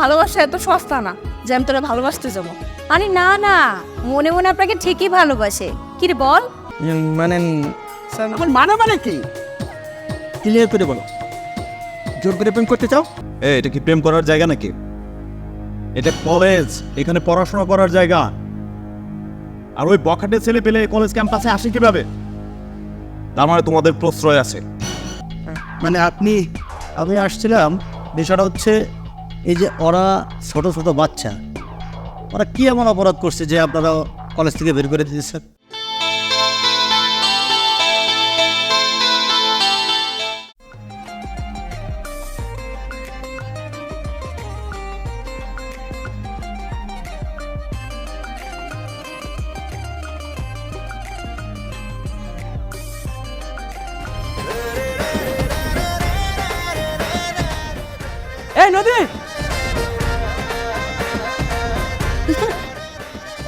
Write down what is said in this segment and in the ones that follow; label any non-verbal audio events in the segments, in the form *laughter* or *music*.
ভালোবাসা এত সস্তা না যে আমি তোরা ভালোবাসতে যাব। আরে না না মনে মনে আপনাকে ঠিকই ভালোবাসে। কি রে বল? মানে এখন মানে মানে কি? ক্লিয়ার করে বলো। জোর করে প্রেম করতে চাও? এ এটা কি প্রেম করার জায়গা নাকি? এটা কলেজ এখানে পড়াশোনা করার জায়গা। আর ওই বখাটে ছেলে পেলে কলেজ ক্যাম্পাসে আসে কীভাবে? তার মানে তোমাদের প্রশ্রয় আছে। মানে আপনি আমি আসছিলাম বিষয়টা হচ্ছে এই যে ওরা ছোট ছোট বাচ্চা, ওরা কি এমন অপরাধ করছে যে আপনারা কলেজ থেকে বের করে দিয়েছেন?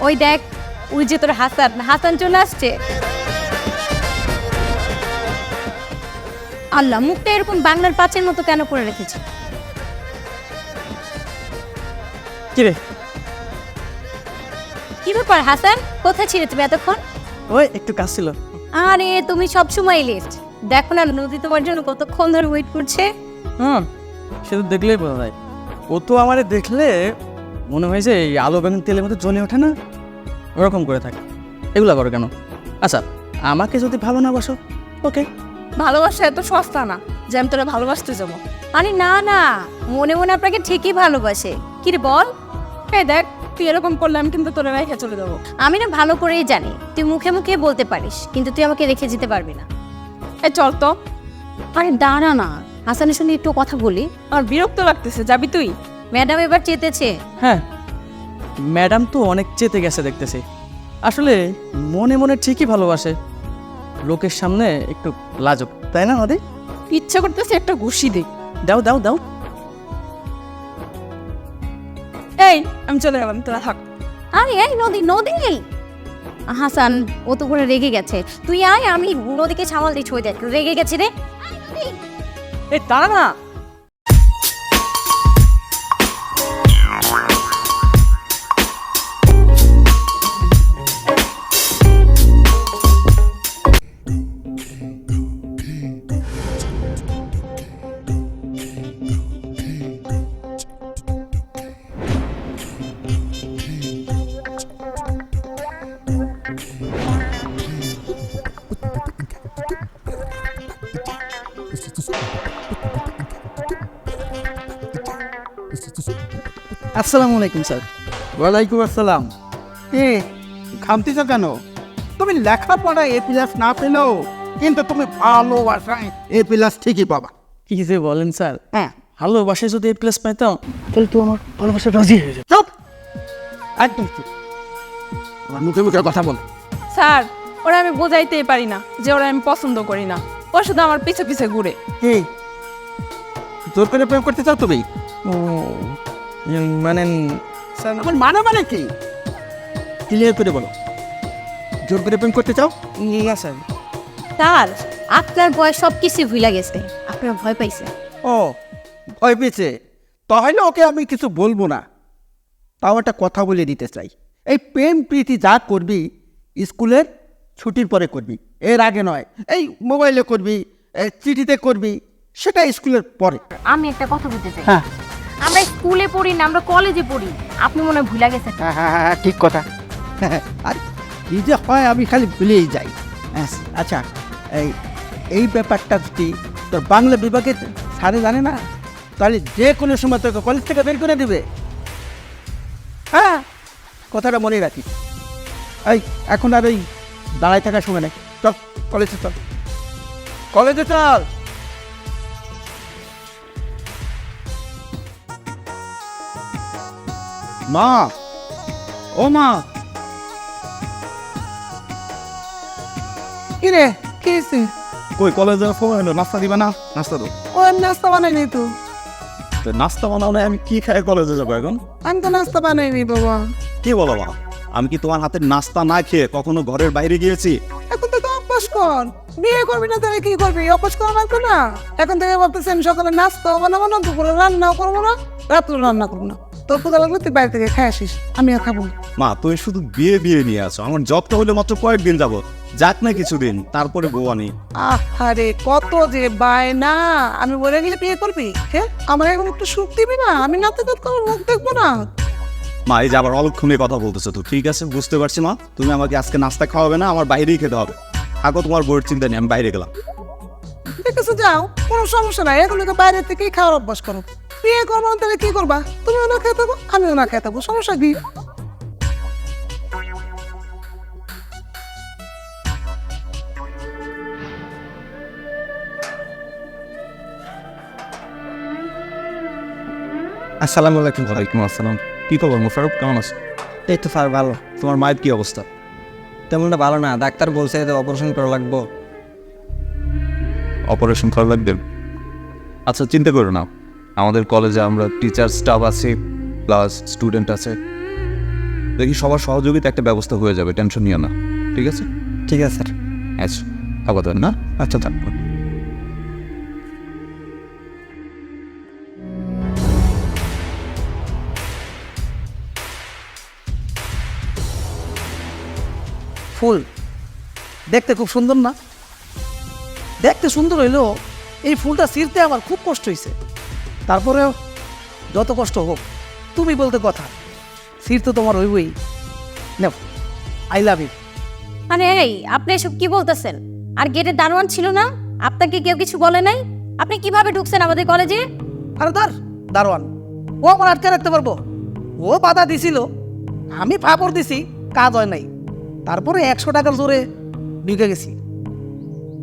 ওই দেখ ওই যে তোর হাসান হাসান চলে আসছে। আল্লাহ মুখটা এরকম বাংলার পাঁচের মতো কেন করে রেখেছে? কি রে? কি ব্যাপার হাসান? কোথায় ছিলে তুমি এতক্ষণ? ওই একটু কাজ ছিল। আরে তুমি সব সময় লেট দেখো না নদী তোমার জন্য কতক্ষণ ধরে ওয়েট করছে। হুম সে তো দেখলেই বোঝা যায়। ও তো আমারে দেখলে মনে হয় যে এই আলো বেগুন তেলের মতো জ্বলে ওঠে না? ওরকম করে থাকে। এগুলা করো কেন? আচ্ছা আমাকে যদি ভালো না বাসো ওকে? ভালোবাসা এত সস্তা না যে আমি তোরা ভালোবাসতে যাব। আরে না না মনে মনে আপনাকে ঠিকই ভালোবাসে। কি রে বল? এই দেখ তুই এরকম করলে আমি কিন্তু তোরা রেখে চলে যাব। আমি না ভালো করেই জানি তুই মুখে মুখে বলতে পারিস কিন্তু তুই আমাকে রেখে যেতে পারবি না। এই চল তো। আরে দাঁড়া না হাসানের সঙ্গে একটু কথা বলি। আমার বিরক্ত লাগতেছে যাবি তুই? ম্যাডাম এবার চেতেছে। হ্যাঁ ম্যাডাম তো অনেক চেতে গেছে দেখতেছি। আসলে মনে মনে ঠিকই ভালোবাসে। লোকের সামনে একটু লাজক তাই না নদী? ইচ্ছা করতেছে একটা ঘুষি দে দাও দাও দাও। এই আমি চলে গেলাম তোরা থাক। আরে এই নদী নদী। হাসান ও তো করে রেগে গেছে। তুই আয় আমি নদীকে সামাল দিচ্ছি ওই দেখ রেগে গেছে রে। এই তারা না। আসসালামু আলাইকুম স্যার। ওয়ালাইকুম আসসালাম। এ খামতিছ কেন? তুমি লেখাপড়া এ প্লাস না পেলেও কিন্তু তুমি ভালোবাসায় এ প্লাস ঠিকই পাবা। কি যে বলেন স্যার? হ্যাঁ। ভালোবাসায় যদি এ প্লাস পাইতাম তাহলে তো আমার ভালোবাসা রাজি হয়ে যেত। চুপ! একদম চুপ। আমার মুখে মুখে কথা বল। স্যার ওরা আমি বোঝাইতেই পারি না যে ওরা আমি পছন্দ করি না। ও শুধু আমার পিছে পিছে ঘুরে। কি জোর করে প্রেম করতে চাও তুমি? ও মানে এখন মানে মানে কি? ক্লিয়ার করে বলো। জোর করে প্রেম করতে চাও? না স্যার। তার আপনার বয়স সব কিছু ভুলে গেছে। আপনার ভয় পাইছে। ও ভয় পেয়েছে। তাহলে ওকে আমি কিছু বলব না। তাও একটা কথা বলে দিতে চাই। এই প্রেম প্রীতি যা করবি স্কুলের ছুটির পরে করবি। এর আগে নয় এই মোবাইলে করবি চিঠিতে করবি সেটা স্কুলের পরে। আমি একটা কথা বলতে চাই। হ্যাঁ। আমরা স্কুলে পড়ি না আমরা কলেজে পড়ি। আপনি মনে হয় ভুলে গেছেন। হ্যাঁ হ্যাঁ হ্যাঁ ঠিক কথা। *laughs* আর কি যে হয় আমি খালি ভুলেই যাই। হ্যাঁ, আচ্ছা এই এই ব্যাপারটা যদি তোর বাংলা বিভাগে স্যারে জানে না তাহলে যে কোনো সময় তোকে কলেজ থেকে বের করে দেবে। হ্যাঁ কথাটা মনে রাখি এই এখন আর ওই দাঁড়ায় থাকার সময় নেই। চল কলেজে চল। কলেজে চল। মা ও মা। কিরে কি হয়েছে কই কলেজে ফোন হলো নাস্তা দিবা না? নাস্তা দো ও নাস্তা বানাইনি তো। তো নাস্তা বানাও না আমি কি খাই কলেজে যাব এখন? আমি তো নাস্তা বানাইনি বাবা। কি বলো মা আমি কি তোমার হাতের নাস্তা না খেয়ে কখনো ঘরের বাইরে গিয়েছি? এখন তো তো অভ্যাস কর। বিয়ে করবি না তাহলে কি করবি? অভ্যাস করা লাগবে না? এখন থেকে ভাবতেছেন সকালে নাস্তা বানাবো না দুপুরে রান্নাও করব না রাত্রে রান্না করব না। তোর কোথাও লাগবে তুই বাইরে থেকে খাই আসিস আমি আর খাব না। মা তুমি শুধু বিয়ে বিয়ে নিয়ে আসো আমার জবটা হলে মাত্র কয়েকদিন যাব যাক না কিছুদিন তারপরে বউ আনি। আরে কত যে বায়না। আমি বলে গেলে বিয়ে করবি? হ্যাঁ আমার এখন একটু সুখ দিবি না? আমি করে মুখ দেখব না। মা এই যে আবার অলক্ষণে কথা বলতেছো তো ঠিক আছে? বুঝতে পারছি মা তুমি আমাকে আজকে নাস্তা খাওয়াবে না আমার বাইরেই খেতে হবে। থাকো তোমার বউয়ের চিন্তা নেই আমি বাইরে গেলাম। ঠিক আছে যাও। কোনো সমস্যা নাই এখন থেকে বাইরে থেকেই খাওয়ার অভ্যাস করো। বিয়ে করব তাহলে কি করবা? তুমিও না খেয়ে থাকো আমিও না খেয়ে থাকব সমস্যা কি? আসসালামু আলাইকুম ওয়ালাইকুম আসসালাম। কি খবর মোশারফ কেমন আছো? এই তো স্যার ভালো। তোমার মায়ের কি অবস্থা? তেমনটা ভালো না ডাক্তার বলছে যে অপারেশন করা লাগবো। অপারেশন করা লাগবে। আচ্ছা চিন্তা করো না। আমাদের কলেজে আমরা টিচার স্টাফ আছি প্লাস স্টুডেন্ট আছে। দেখি সবার সহযোগিতা একটা ব্যবস্থা হয়ে যাবে টেনশন নিও না। ঠিক আছে? ঠিক আছে স্যার। আচ্ছা আপাতত না? আচ্ছা থাকব ফুল দেখতে খুব সুন্দর না? দেখতে সুন্দর হইল এই ফুলটা ছিঁড়তে আমার খুব কষ্ট হয়েছে তারপরেও যত কষ্ট হোক তুমি বলতে কথা ছিঁড়তে তোমার হইবই। নেও আই লাভ ইউ মানে এই আপনি এসব কি বলতেছেন? আর গেটে দারোয়ান ছিল না? আপনাকে কেউ কিছু বলে নাই? আপনি কীভাবে ঢুকছেন আমাদের কলেজে? আরে ধর দারোয়ান ও আমার আটকে রাখতে পারব। ও বাধা দিছিল আমি ফাপড় দিছি কাজ হয় নাই। তারপরে একশো টাকার জোরে ঢুকে গেছি।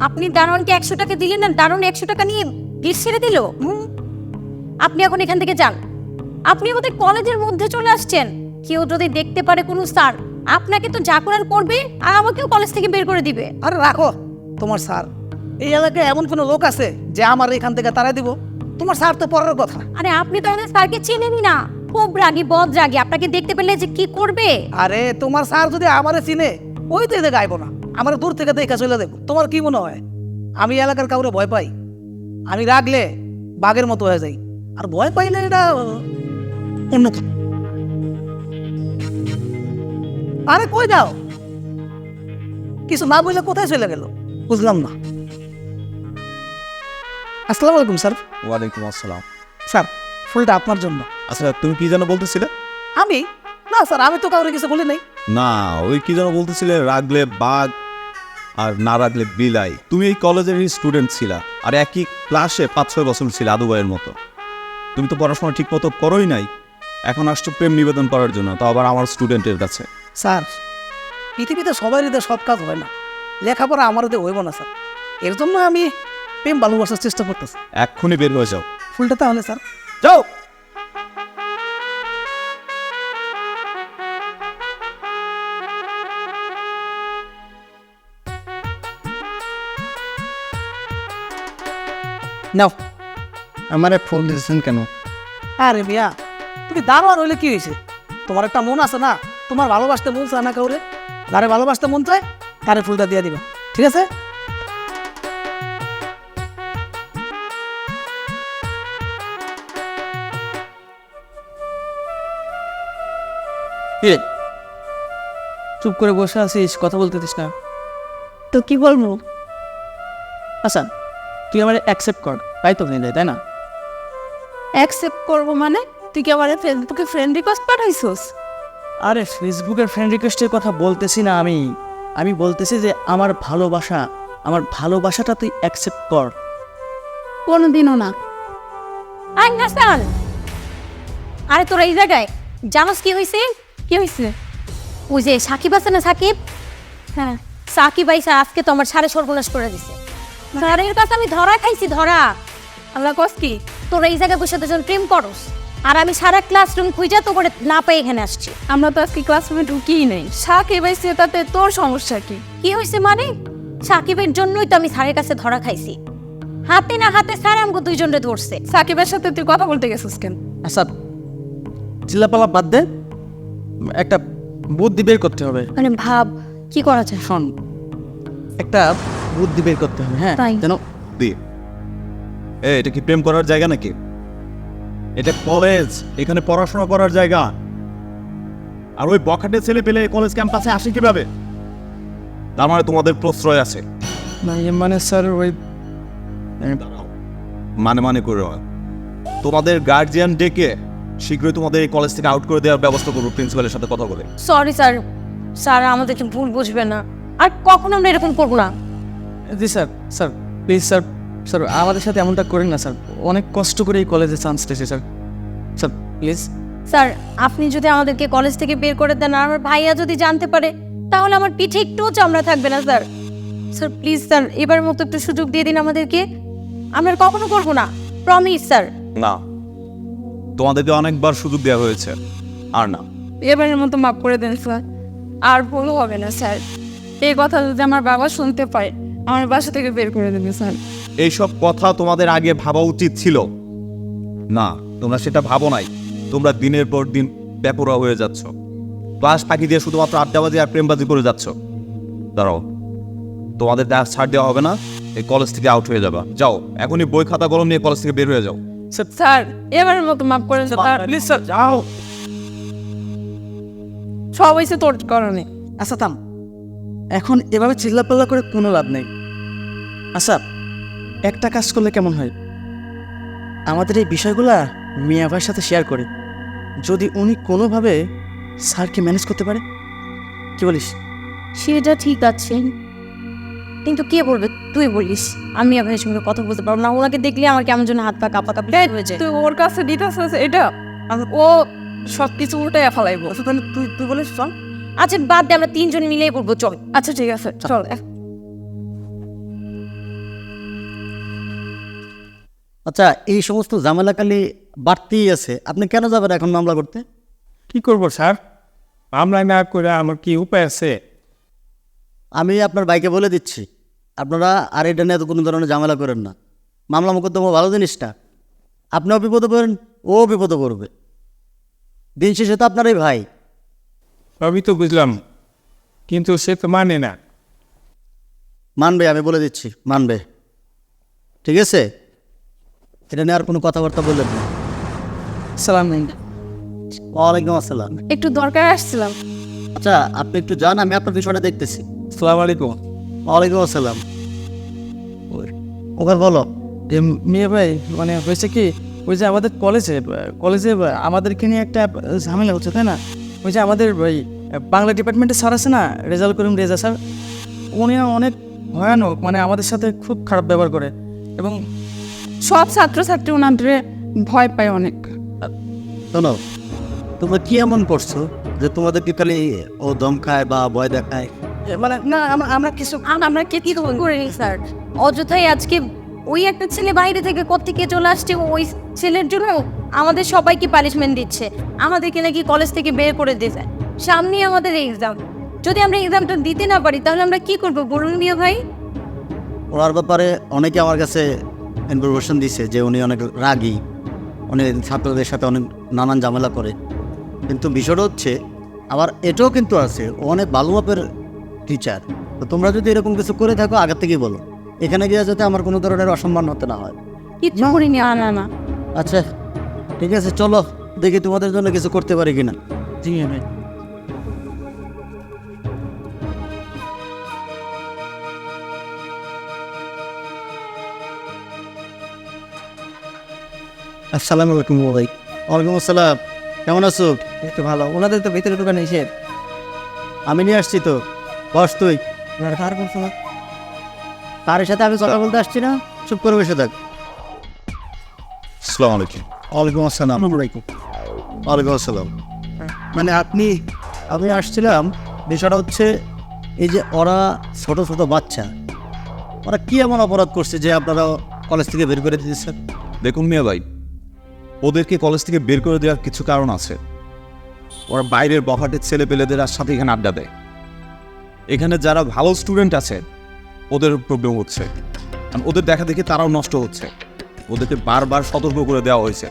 আপনি দারোয়ানকে একশো টাকা দিলেন না দারোয়ান একশো টাকা নিয়ে গেট ছেড়ে দিল? আপনি এখন এখান থেকে যান। আপনি আমাদের কলেজের মধ্যে চলে আসছেন। কেউ যদি দেখতে পারে কোনো স্যার আপনাকে তো যা করার করবে আর আমাকেও কলেজ থেকে বের করে দিবে। আরে রাখো তোমার স্যার। এই এলাকায় এমন কোনো লোক আছে যে আমার এখান থেকে তারা দিব? তোমার স্যার তো পরের কথা। আরে আপনি তো আমাদের স্যারকে চেনেনই না। খুব রাগি বদ রাগি। আপনাকে দেখতে পেলে যে কি করবে? আরে তোমার স্যার যদি আমারে চিনে ওই তো এদের গাইবো না। আমার দূর থেকে দেখা চলে দেখো তোমার কি মনে হয়? আমি এলাকার কাউরে ভয় পাই? আমি রাগলে বাঘের মতো হয়ে যাই। আর ভয় পাইলে এটা অন্য আরে কই যাও? কিছু না বুঝলে কোথায় চলে গেল? বুঝলাম না। আসসালামু আলাইকুম স্যার। ওয়ালাইকুম আসসালাম। স্যার ফুলটা আপনার জন্য। আচ্ছা তুমি কি যেন বলতেছিলে? আমি? না স্যার আমি তো কাউরে কিছু বলি নাই। না ওই কি যেন বলতেছিলে রাগলে বাঘ আর না রাগলে বিলাই। তুমি এই কলেজেরই স্টুডেন্ট ছিলা আর একই ক্লাসে পাঁচ ছয় বছর ছিল আদু ভাইয়ের মতো। তুমি তো পড়াশোনা ঠিক মতো করোই নাই এখন আসছো প্রেম নিবেদন করার জন্য তাও আবার আমার স্টুডেন্টের কাছে। স্যার পৃথিবীতে সবারই তো সৎ কাজ হয় না। লেখাপড়া আমারও তো হইব না স্যার। এর জন্য আমি প্রেম ভালোবাসার চেষ্টা করতেছি। এক্ষুনি বের হয়ে যাও। ফুলটা তাহলে স্যার। যাও! নাও। আমারে ফোন দিয়েছেন কেন? আরে মিয়া তুমি দারোয়ার হইলে কি হয়েছে? তোমার একটা মন আছে না তোমার ভালোবাসতে মন চায় না কাউরে? যারে ভালোবাসতে মন চায় তারে ফুলটা দিয়ে দিবা ঠিক আছে? কি চুপ করে বসে আছিস কথা বলতে দিস না। তো কি বলব? আচ্ছা তুই আমার অ্যাকসেপ্ট কর। তাই তো নিলে তাই না? অ্যাকসেপ্ট করব মানে? তুই কি আমার ফেসবুকে ফ্রেন্ড রিকোয়েস্ট পাঠাইছস? আরে ফেসবুকের ফ্রেন্ড রিকোয়েস্টের কথা বলতেছি না আমি। আমি বলতেছি যে আমার ভালোবাসা আমার ভালোবাসাটা তুই অ্যাকসেপ্ট কর। কোনোদিনও না। আই হাসান আরে তোরা এই জায়গায় জানোস কি হয়েছে কি হয়েছে ওই যে সাকিব আছে না সাকিব? হ্যাঁ সাকিব আইসা আজকে তো আমার সাড়ে সর্বনাশ করে দিছে। স্যারের কাছে আমি ধরা খাইছি ধরা। আল্লাহ কস কি? তোরা এই জায়গায় বসে দুজন প্রেম করস আর আমি সারা ক্লাসরুম খুঁজে তো করে না পেয়ে এখানে আসছি। আমরা তো আজকে ক্লাসরুমে ঢুকিই নেই। শাক এবাইছে তাতে তোর সমস্যা কি? কি হয়েছে মানে? সাকিবের জন্যই তো আমি স্যারের কাছে ধরা খাইছি। হাতে না হাতে স্যার আমাকে দুইজনরে ধরছে। সাকিবের সাথে তুই কথা বলতে গেছিস কেন? আচ্ছা চিল্লাপালা বাদ দে। একটা বুদ্ধি বের করতে হবে। মানে ভাব কি করা যায়? শোন একটা বুদ্ধি বের করতে হবে হ্যাঁ? তাই? যেন দি এ এটা কি প্রেম করার জায়গা নাকি? এটা কলেজ এখানে পড়াশোনা করার জায়গা। আর ওই বখাটে ছেলে পেলে কলেজ ক্যাম্পাসে আসে কীভাবে? তার মানে তোমাদের প্রশ্রয় আছে। না ইয়ে মানে স্যার ওই মানে মানে করে। তোমাদের গার্জিয়ান ডেকে শীঘ্রই তোমাদের এই কলেজ থেকে আউট করে দেওয়ার ব্যবস্থা করব প্রিন্সিপালের সাথে কথা বলে। সরি স্যার স্যার আমাদেরকে ভুল বুঝবেন না। আর কখনো আমরা এরকম করব না। জি sir sir please sir sir আমাদের সাথে এমনটা করেন না স্যার। অনেক কষ্ট করে এই কলেজে চান্স পেয়েছে স্যার। স্যার প্লিজ স্যার আপনি যদি আমাদেরকে কলেজ থেকে বের করে দেন আর আমার ভাইয়া যদি জানতে পারে তাহলে আমার পিঠে একটুও চামড়া থাকবে না স্যার। স্যার প্লিজ স্যার এবার মতো একটু সুযোগ দিয়ে দিন আমাদেরকে। আমরা আর কখনো করব না প্রমিস স্যার। না তোমাদেরকে অনেকবার সুযোগ দেওয়া হয়েছে আর না। এবারের মতো মাফ করে দেন স্যার। আর ভুল হবে না স্যার। এই কথা যদি আমার বাবা শুনতে পায় আমার বাসা থেকে বের করে দেবে স্যার এইসব কথা তোমাদের আগে ভাবা উচিত ছিল না তোমরা সেটা ভাবো নাই তোমরা দিনের পর দিন বেপরোয়া হয়ে যাচ্ছ ক্লাস ফাঁকি দিয়ে শুধুমাত্র আড্ডাবাজি আর প্রেমবাজি করে যাচ্ছ দাঁড়াও তোমাদের দেখ ছাড় দেওয়া হবে না এই কলেজ থেকে আউট হয়ে যাবা যাও এখনই বই খাতা কলম নিয়ে কলেজ থেকে বের হয়ে যাও স্যার এবারের মতো মাফ করে দেন স্যার প্লিজ স্যার যাও সব হয়েছে তোর কারণে আচ্ছা থাম এখন এভাবে চিল্লাপাল্লা করে কোনো লাভ নেই। আচ্ছা একটা কাজ করলে কেমন হয়? আমাদের এই বিষয়গুলা মিয়া ভাইয়ের সাথে শেয়ার করি। যদি উনি কোনোভাবে স্যারকে ম্যানেজ করতে পারে। কি বলিস? সেটা ঠিক আছে। কিন্তু কে বলবে? তুই বলিস। আমি আপনার সঙ্গে কথা বলতে পারব না। ওনাকে দেখলে আমার কেমন যেন হাত পা কাঁপা কাঁপি হয়ে যায়। তুই ওর কাছে দিতেছিস এটা? ও সব কিছু উল্টে ফেলাইবো। আচ্ছা তাহলে তুই তুই বলিস চল। আচ্ছা বাদ দিয়ে আমরা তিনজন মিলেই করব চল। আচ্ছা ঠিক আছে চল। আচ্ছা এই সমস্ত ঝামেলাকালি বাড়তেই আছে। আপনি কেন যাবেন এখন মামলা করতে? কি করব স্যার? মামলা না করে আমার কি উপায় আছে? আমি আপনার বাইকে বলে দিচ্ছি আপনারা আর এটা নিয়ে তো কোনো ধরনের ঝামেলা করেন না। মামলা মোকদ্দমা ভালো জিনিসটা। আপনিও বিপদে পড়েন ও বিপদে পড়বে। দিন শেষে তো আপনারই ভাই। সবই তো বুঝলাম কিন্তু সে তো মানে না। মানবে আমি বলে দিচ্ছি মানবে। ঠিক আছে? এটা নিয়ে আর কোনো কথাবার্তা বললেন না। সালাম ওয়ালাইকুম আসসালাম। একটু দরকার আসছিলাম। আচ্ছা আপনি একটু যান আমি আপনার বিষয়টা দেখতেছি। সালাম আলাইকুম। ওয়ালাইকুম আসসালাম। ওকে বলো মেয়ে ভাই মানে হয়েছে কি ওই যে আমাদের কলেজে কলেজে আমাদেরকে নিয়ে একটা ঝামেলা হচ্ছে তাই না? ওই যে আমাদের ওই বাংলা ডিপার্টমেন্টে স্যার আছে না রেজাল্ট করিম রেজা স্যার উনি অনেক ভয়ানক মানে আমাদের সাথে খুব খারাপ ব্যবহার করে এবং সব ছাত্রছাত্রী ওনাদের ভয় পায় অনেক। শোনো তোমরা কি এমন করছ যে তোমাদেরকে খালি ও দম খায় বা ভয় দেখায়? এ, মানে না আমরা আমরা কিছু আমরা কে কি করিনি স্যার। অযথাই আজকে ওই একটা ছেলে বাইরে থেকে কোত্থেকে চলে আসছে ওই ছেলের জন্য আমাদের সবাইকে পানিশমেন্ট দিচ্ছে। আমাদেরকে নাকি কলেজ থেকে বের করে দিয়েছে। সামনে আমাদের এক্সাম যদি আমরা এক্সামটা দিতে না পারি তাহলে আমরা কি করব বলুন মিয়া ভাই? ওনার ব্যাপারে অনেকে আমার কাছে ইনফরমেশন দিছে যে উনি অনেক রাগী। উনি ছাত্রদের সাথে অনেক নানান ঝামেলা করে। কিন্তু বিষয়টা হচ্ছে আবার এটাও কিন্তু আছে ও অনেক ভালো মাপের টিচার তো তোমরা যদি এরকম কিছু করে থাকো আগের থেকেই বলো। এখানে গিয়ে যাতে আমার কোনো ধরনের অসম্মান হতে না হয়। কিচ্ছু করিনি না। আচ্ছা। ঠিক আছে চলো দেখি তোমাদের জন্য কিছু করতে পারি কিনা। জি ভাই। আসসালামু আলাইকুম ভাই। ওয়ালাইকুম আসসালাম। কেমন আছো? একটু ভালো। ওনাদের তো ভিতরে ঢুকানো নিষেধ। আমি নিয়ে আসছি তো। বস তুই। কার করছ না তার সাথে আমি কথা বলতে আসছি না? চুপ করে বসে থাক। আসসালামু আলাইকুম। ওয়ালাইকুম আসসালাম। ওয়ালাইকুম আসসালাম। মানে আপনি আমি আসছিলাম বিষয়টা হচ্ছে এই যে ওরা ছোট ছোট বাচ্চা ওরা কি এমন অপরাধ করছে যে আপনারা কলেজ থেকে বের করে দিতেছেন দেখুন মিয়া ভাই ওদেরকে কলেজ থেকে বের করে দেওয়ার কিছু কারণ আছে। ওরা বাইরের বফাটের ছেলে পেলেদের আর সাথে এখানে আড্ডা দেয়। এখানে যারা ভালো স্টুডেন্ট আছে ওদের প্রবলেম হচ্ছে। আর ওদের দেখা দেখে তারাও নষ্ট হচ্ছে। ওদেরকে বারবার সতর্ক করে দেওয়া হয়েছে।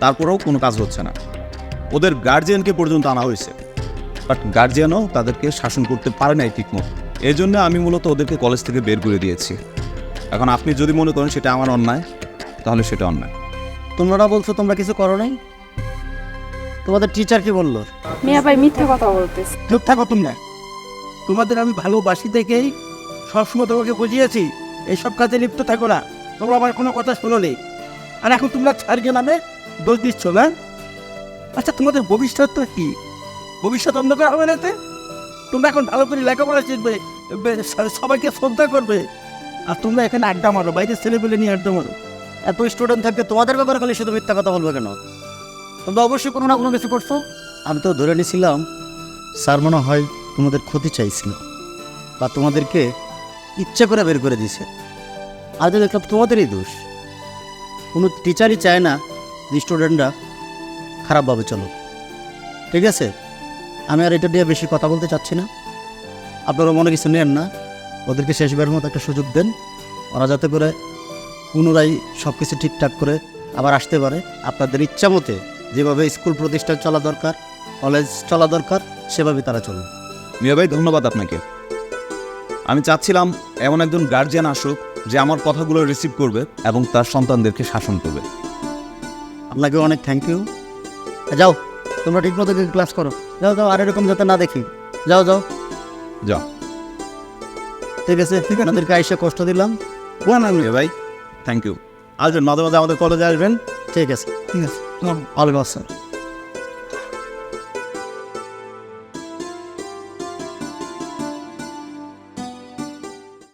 তারপরেও কোনো কাজ হচ্ছে না। ওদের গার্জিয়ানকে পর্যন্ত আনা হয়েছে। বাট গার্জিয়ানও তাদেরকে শাসন করতে পারে নাই ঠিকমতো। এই জন্য আমি মূলত ওদেরকে কলেজ থেকে বের করে দিয়েছি। এখন আপনি যদি মনে করেন সেটা আমার অন্যায় তাহলে সেটা অন্যায়। তোমরা বলছো তোমরা কিছু করো নাই? তোমাদের টিচার কি বলল? মিয়া ভাই মিথ্যা কথা বলতেছে। চুপ থাকো তোমরা। তোমাদের আমি ভালোবাসি থেকেই সবসময় তোমাকে বুঝিয়েছি। এইসব কাজে লিপ্ত থাকো না। তোমরা আমার কোনো কথা শোনো নেই আর এখন তোমরা ছাড়কে নামে দোষ দিচ্ছ না আচ্ছা তোমাদের ভবিষ্যৎ তো কি? ভবিষ্যৎ অন্ধকার হবে না? তোমরা এখন ভালো করে লেখাপড়া শিখবে সবাইকে শ্রদ্ধা করবে। আর তোমরা এখানে আড্ডা মারো বাইরে ছেলেপেলে নিয়ে আড্ডা মারো। এত স্টুডেন্ট থাকবে, তোমাদের ব্যাপারে খালি শুধু মিথ্যা কথা বলবে কেন? তোমরা অবশ্যই কোনো না কোনো কিছু করছ? আমি তো ধরে নিয়েছিলাম স্যার মনে হয় তোমাদের ক্ষতি চাইছিল, বা তোমাদেরকে ইচ্ছে করে বের করে দিছে তো দেখলাম তোমাদেরই দোষ। কোনো টিচারই চায় না যে স্টুডেন্টরা খারাপভাবে চলো ঠিক আছে? আমি আর এটা নিয়ে বেশি কথা বলতে চাচ্ছি না। আপনারা মনে কিছু নেন না। ওদেরকে শেষবারের মতো একটা সুযোগ দেন। ওরা যাতে করে পুনরায় সব কিছু ঠিকঠাক করে আবার আসতে পারে। আপনাদের ইচ্ছা মতে যেভাবে স্কুল প্রতিষ্ঠান চলা দরকার কলেজ চলা দরকার, সেভাবে তারা চলুন মিয়া ভাই, ধন্যবাদ আপনাকে। আমি চাচ্ছিলাম এমন একজন গার্জিয়ান আসুক যে আমার কথাগুলো রিসিভ করবে এবং তার সন্তানদেরকে শাসন করবে। আপনাকে অনেক থ্যাংক ইউ যাও তোমরা ঠিক মতো ক্লাস করো। যাও যাও আর এরকম যাতে না দেখি। যাও যাও। যাও। ঠিক আছে আপনাদেরকে আইসে কষ্ট দিলাম। ভাই থ্যাংক ইউ আসবেন মাঝে মাঝে আমাদের কলেজে আসবেন। ঠিক আছে। ঠিক আছে। ওয়ালাইকুম আসসালাম